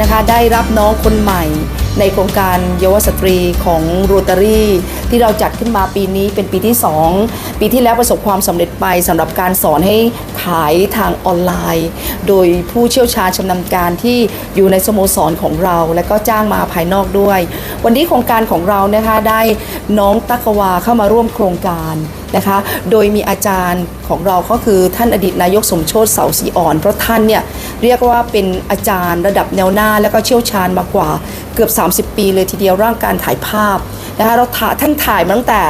นะคะ ได้รับน้องคนใหม่ในโครงการเยาวสตรีของโรตารีที่เราจัดขึ้นมาปีนี้เป็นปีที่ 2 ปีที่แล้วประสบความสำเร็จไปสำหรับการสอนให้ขายทางออนไลน์ โดยผู้เชี่ยวชาญชำนาญการที่อยู่ในสโมสรของเรา และก็จ้างมาภายนอกด้วย วันนี้โครงการของเรานะคะได้น้องตักวาเข้ามาร่วมโครงการนะคะ โดยมีอาจารย์ของเราก็คือท่านอดีตนายกสมโชติเสาสีอ่อน เพราะท่านเนี่ยเรียกว่าเป็นอาจารย์ระดับแนวหน้า และก็เชี่ยวชาญมากว่าเกือบ 30 ปีเลยทีเดียวร่างการถ่ายภาพนะคะเราถ่ายท่านถ่ายมาตั้งแต่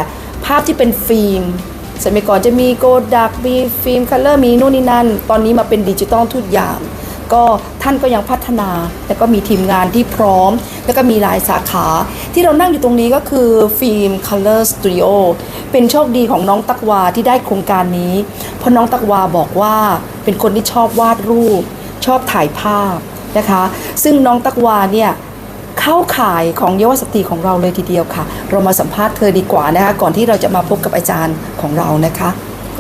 ภาพที่เป็นฟิล์มสมัยก่อนจะมีโกดักมีฟิล์มคัลเลอร์มีนู่นนี่นั่น ตอนนี้มาเป็นดิจิตอลทุกอย่าง ก็ท่านก็ยังพัฒนาแล้วก็มีทีมงานที่พร้อม แล้วก็มีหลายสาขา ที่เรานั่งอยู่ตรงนี้ก็คือฟิล์มคัลเลอร์สตูดิโอเป็นโชคดีของน้องตักวาที่ได้โครงการนี้ เพราะน้องตักวาบอกว่าเป็นคนที่ชอบวาดรูป ชอบถ่ายภาพนะคะ ซึ่งน้องตักวาเนี่ยเข้าข่ายของเยาวสตรีของเราเลยทีเดียวค่ะ เรามาสัมภาษณ์เธอดีกว่านะคะก่อนที่เราจะมาพบกับอาจารย์ของเรานะคะ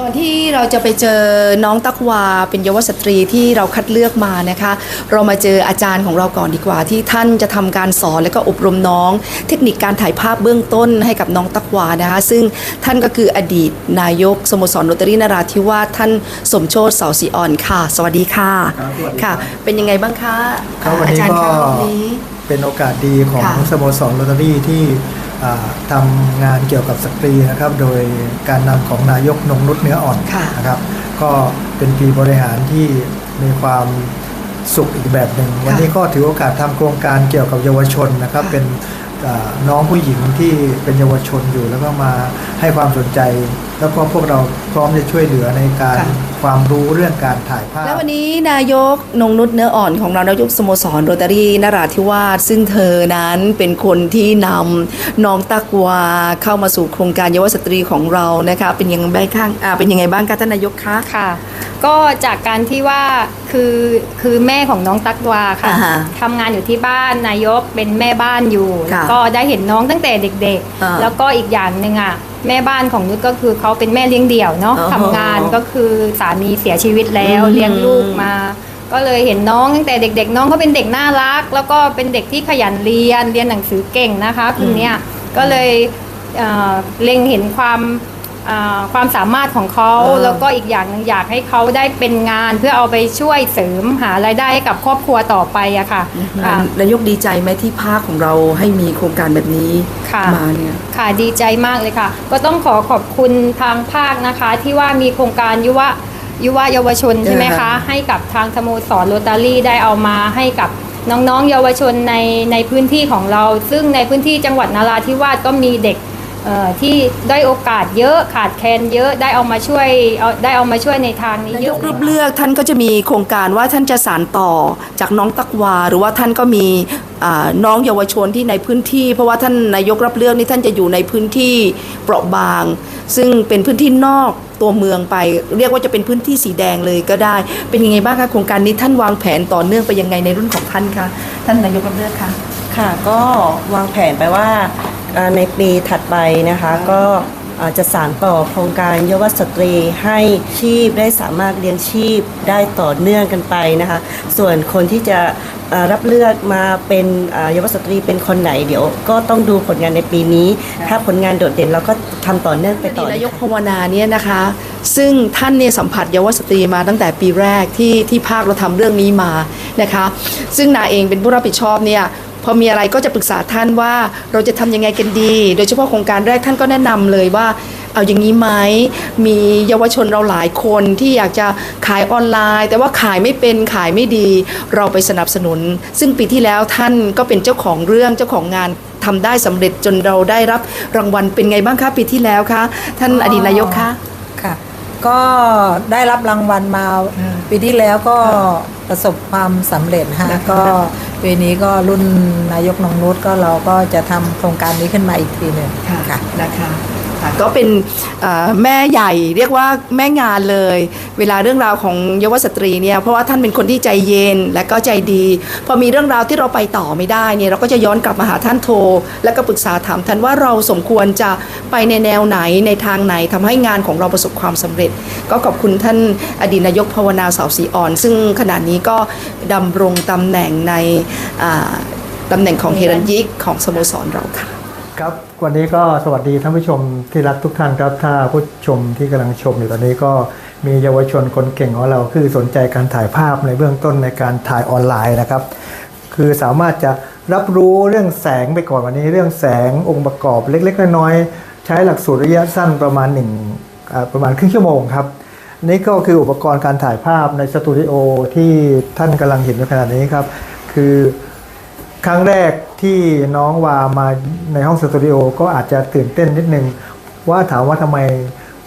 ก่อนที่เราจะไปเจอน้องตักวาเป็นเยาวสตรีที่เราคัดเลือกมานะคะ เรามาเจออาจารย์ของเราก่อนดีกว่า ที่ท่านจะทำการสอนและก็อบรมน้อง เทคนิคการถ่ายภาพเบื้องต้นให้กับน้องตักวานะคะ ซึ่งท่านก็คืออดีตนายกสโมสรโรตารีนราธิวาสท่านสมโชติเสาสีอ่อนค่ะ สวัสดีค่ะครับสวัสดีครับค่ะ เป็นยังไงบ้างคะครับวันอานี้จารย์ก็คะรอบนี้เป็นโอกาสดีของค่ะสโมสรโรตารี่ที่อ่า ทำงานเกี่ยวกับสตรีนะครับ โดยการนำของนายกนงนุชเนื้ออ่อนค่ะนะครับ ก็เป็นปีบริหารที่มีความสุขอีกแบบหนึ่งวันนี้ก็ถือโอกาสทำโครงการเกี่ยวกับเยาวชนนะครับค่ะเป็นอ่า น้องผู้หญิงที่เป็นเยาวชนอยู่แล้วก็มาให้ความสนใจ แล้วก็พวกเราพร้อมจะช่วยเหลือในการความรู้เรื่องการถ่ายภาพ แล้ววันนี้นายกนงนุชเนื้ออ่อนของเรานายกสโมสรโรตารีนราธิวาสซึ่งเธอนั้นเป็นคนที่นำน้องตักวาเข้ามาสู่โครงการเยาวสตรีของเรานะคะเป็นยังไงบ้างคะอ่าเป็นยังไงบ้างคะท่านนายกคะค่ะ ก็จากการที่ว่าคือคือแม่ของน้องตักวาค่ะอ่าฮะทำงานอยู่ที่บ้านนายกเป็นแม่บ้านอยู่ค่ะก็ได้เห็นน้องตั้งแต่เด็กอ่าๆ แล้วก็อีกอย่างหนึ่งอะแม่บ้านของนุชก็คือเขาเป็นแม่เลี้ยงเดี่ยวเนาะอ๋อทำงานก็คือสามีเสียชีวิตแล้วอืม เลี้ยงลูกมา ก็เลยเห็นน้องตั้งแต่เด็ก ๆ น้องเขาเป็นเด็กน่ารัก แล้วก็เป็นเด็กที่ขยันเรียนเรียนหนังสือเก่งนะคะคนเนี้ยก็เลยเอ่อเล็งเห็นความเอ่อ ความสามารถของเขาเออแล้วก็อีกอย่างหนึงอยากให้เขาได้เป็นงานเพื่อเอาไปช่วยเสริมหารายได้ให้กับครอบครัวต่อไปอะค่ะค่ะนายกดีใจไหมที่ภาคของเราให้มีโครงการแบบนี้ค่ะมาเนี่ยค่ะดีใจมากเลยค่ะ ก็ต้องขอขอบคุณทางภาคนะคะที่ว่ามีโครงการยุวะยุวะเยาวชนใช่ไหมเออคะ ให้กับทางสโมสรโรตารี่ได้เอามาให้กับน้องๆ เยาวชนในในพื้นที่ของเรา ซึ่งในพื้นที่จังหวัดนราธิวาสก็มีเด็กเอ่อ ที่ได้โอกาสเยอะขาดแคลนเยอะได้เอามาช่วยเอาได้เอามาช่วยในทางนี้นาเยยอะกรับเลือกท่านก็จะมีโครงการว่าท่านจะสานต่อจากน้องตักวา หรือว่าท่านก็มีอ่าน้องเยาวชนที่ในพื้นที่ เพราะว่าท่านนายกรับเลือกนี่ท่านจะอยู่ในพื้นที่เปราะบาง ซึ่งเป็นพื้นที่นอกตัวเมืองไป เรียกว่าจะเป็นพื้นที่สีแดงเลยก็ได้ เป็นยังไงบ้างคะโครงการนี้ท่านวางแผนต่อเนื่องไปยังไงในรุ่นของท่านคะท่านนายกรับเลือกคะค่ะก็วางแผนไปว่าเอ่อในปีถัดไปนะคะก็เอ่อจะสานต่อโครงการเยาวสตรีให้ชีพได้สามารถเลี้ยงชีพได้ต่อเนื่องกันไปนะคะส่วนคนที่จะเอ่อรับเลือกมาเป็นเอ่อเยาวสตรีเป็นคนไหนเดี๋ยว ก็ต้องดูผลงานในปีนี้ ถ้าผลงานโดดเด่นเราก็ทำต่อเนื่องไปอต่ดีอตนายกภาวนาเนี่ยนะคะ ซึ่งท่านเนี่ยสัมผัสเยาวสตรีมาตั้งแต่ปีแรกที่ที่ภาคเราทำเรื่องนี้มานะคะ ซึ่งนาเองเป็นผู้รับผิดชอบเนี่ย พอมีอะไรก็จะปรึกษาท่านว่าเราจะทำยังไงกันดี โดยเฉพาะโครงการแรกท่านก็แนะนำเลยว่าเอาอย่างนี้ไหมมีเยาวชนเราหลายคนที่อยากจะขายออนไลน์ แต่ว่าขายไม่เป็นขายไม่ดี เราไปสนับสนุน ซึ่งปีที่แล้วท่านก็เป็นเจ้าของเรื่องเจ้าของงานทำได้สำเร็จจนเราได้รับรางวัลเป็นไงบ้างคะปีที่แล้วคะท่านอดีตนายกคะค่ะ ก็ได้รับรางวัลมาอืมปีที่แล้วก็ประสบความสำเร็จฮะนะคะก็ ปีนี้ก็รุ่นนายกนงนุชก็เราก็จะทำโครงการนี้ขึ้นมาอีกทีหนึ่งค่ะนะคะ ค่ะก็เป็นแม่ใหญ่เรียกว่าแม่งานเลย เวลาเรื่องราวของเยาวสตรีเนี่ยเพราะว่าท่านเป็นคนที่ใจเย็นและก็ใจดี พอมีเรื่องราวที่เราไปต่อไม่ได้เนี่ยเราก็จะย้อนกลับมาหาท่านโทร แล้วก็ปรึกษาถามท่านว่าเราสมควรจะไปในแนวไหนในทางไหนทำให้งานของเราประสบความสำเร็จ ก็ขอบคุณท่านอดีตนายกภาวนาสาวศรีอ่อน ซึ่งขณะนี้ก็ดำรงตำแหน่งในอ่าตำแหน่งของเฮรันยิกของสโมสรเราค่ะ ครับ วันนี้ก็สวัสดีท่านผู้ชมที่รักทุกท่านครับ ถ้าผู้ชมที่กำลังชมอยู่ตอนนี้ก็มีเยาวชนคนเก่งของเราคือสนใจการถ่ายภาพในเบื้องต้นในการถ่ายออนไลน์นะครับ คือสามารถจะรับรู้เรื่องแสงไปก่อนวันนี้ เรื่องแสงองค์ประกอบเล็ก ๆ น้อยๆใช้หลักสูตรระยะสั้นประมาณหนึ่งประมาณครึ่งชั่วโมงครับนี่ก็คืออุปกรณ์การถ่ายภาพในสตูดิโอที่ท่านกำลังเห็นอยู่ขณะนี้ครับ คือ ครั้งแรกที่น้องวามาในห้องสตูดิโอก็อาจจะตื่นเต้นนิดนึง ว่าถามว่าทำไม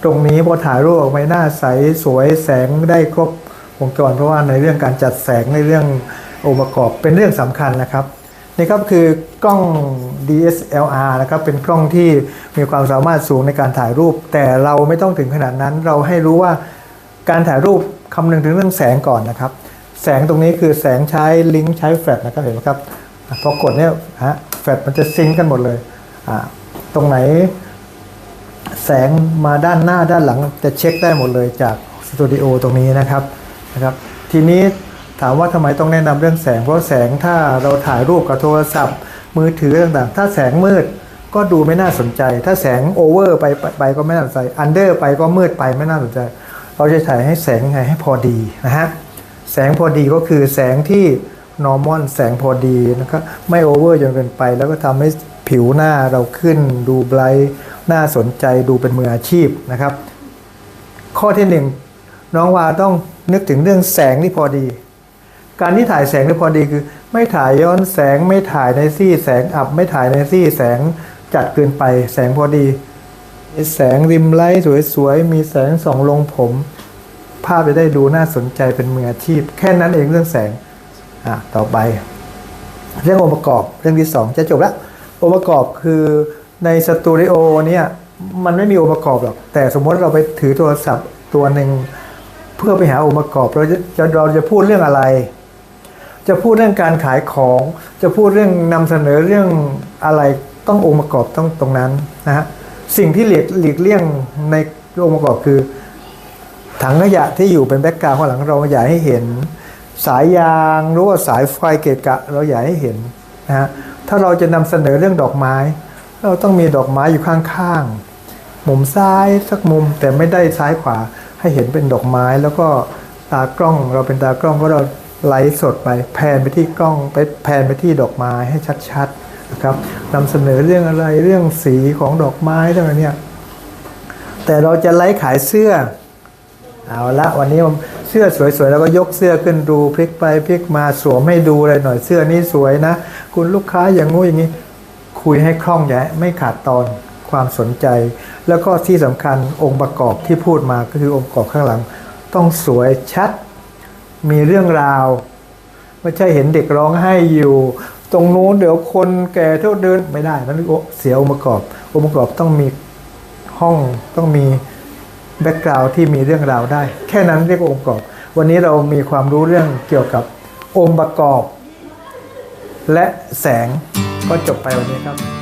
ตรงนี้พอถ่ายรูปออกมาหน้าใสสวยแสงได้ครบวงจรเพราะว่าในเรื่องการจัดแสงในเรื่ององค์ประกอบเป็นเรื่องสำคัญนะครับนี่ครับคือกล้อง DSLR นะครับเป็นกล้องที่มีความสามารถสูงในการถ่ายรูป แต่เราไม่ต้องถึงขนาดนั้น เราให้รู้ว่าการถ่ายรูปคำนึงถึงเรื่องแสงก่อนนะครับ แสงตรงนี้คือแสงใช้ลิงก์ใช้แฟลชนะครับเห็นไหมครับ พอกดเนี่ยฮะแฟลชมันจะซิงกันหมดเลยอ่าตรงไหนแสงมาด้านหน้าด้านหลังจะเช็คได้หมดเลยจากสตูดิโอตรงนี้นะครับนะครับ ทีนี้ถามว่าทำไมต้องแนะนำเรื่องแสง เพราะแสงถ้าเราถ่ายรูปกับโทรศัพท์ มือถือต่างๆ ถ้าแสงมืดก็ดูไม่น่าสนใจ ถ้าแสงโอเวอร์ไปไปก็ไม่น่าสนใจอันเดอร์ไปก็มืดไปไม่น่าสนใจ เราจะถ่ายให้แสงไงให้พอดีนะฮะแสงพอดีก็คือแสงที่ normal แสงพอดีนะครับไม่โอเวอร์จนเกินไป แล้วก็ทำให้ผิวหน้าเราขึ้น ดูไบรท์น่าสนใจดูเป็นมืออาชีพนะครับ ข้อที่หนึ่งน้องวาต้องนึกถึงเรื่องแสงที่พอดี การที่ถ่ายแสงที่พอดีคือ ไม่ถ่ายย้อนแสงไม่ถ่ายในซี่แสงอับ ไม่ถ่ายในซี่แสงจัดเกินไป แสงพอดีมีแสงริมไลท์สวยๆ มีแสงส่องลงผม ภาพจะได้ดูน่าสนใจเป็นมืออาชีพ แค่นั้นเองเรื่องแสง ต่อไป เรื่ององค์ประกอบเรื่องที่สองจะจบแล้วองค์ประกอบคือในสตูดิโอเนี่ยมันไม่มีองค์ประกอบหรอก แต่สมมติเราไปถือโทรศัพท์ตัวหนึ่งเพื่อไปหาองค์ประกอบเราจะเราจะพูดเรื่องอะไร จะพูดเรื่องการขายของ จะพูดเรื่องนำเสนอเรื่องอะไรต้ององค์ประกอบต้องตรงนั้นนะฮะสิ่งที่หลีกหลีกเลี่ยงในองค์ประกอบคือ ถังขยะที่อยู่เป็นแบ็กกราวด์ข้างหลังเราอย่าให้เห็น สายยางหรือว่าสายไฟเกะกะ เราอย่าให้เห็นนะฮะถ้าเราจะนำเสนอเรื่องดอกไม้ เราต้องมีดอกไม้อยู่ข้างๆมุมซ้ายสักมุมแต่ไม่ได้ซ้ายขวาให้เห็นเป็นดอกไม้แล้วก็ตากล้องเราเป็นตากล้องก็เราไลฟ์สดไปแพนไปที่กล้องไปแพนไปที่ดอกไม้ให้ชัดๆนะครับนำเสนอเรื่องอะไรเรื่องสีของดอกไม้เรื่องอะไรเนี่ยแต่เราจะไลฟ์ขายเสื้อเอาละวันนี้ เสื้อสวยๆ แล้วก็ยกเสื้อขึ้นดูพลิกไปพลิกมาสวมให้ดูเลยหน่อยเสื้อนี้สวยนะ คุณลูกค้าอย่างงู้อย่างนี้ คุยให้คล่องแยะไม่ขาดตอนความสนใจ แล้วก็ที่สำคัญองค์ประกอบที่พูดมาก็คือองค์ประกอบข้างหลัง ต้องสวยชัด มีเรื่องราว ไม่ใช่เห็นเด็กร้องไห้อยู่ ตรงนู้นเดี๋ยวคนแก่เท่าเดินไม่ได้นั่นเสียองค์ประกอบ องค์ประกอบต้องมีห้องต้องมี แบ็กกราวด์ที่มีเรื่องราวได้ แค่นั้นเรียกว่าองค์ประกอบ วันนี้เรามีความรู้เรื่องเกี่ยวกับองค์ประกอบ และแสงก็จบไปวันนี้ครับ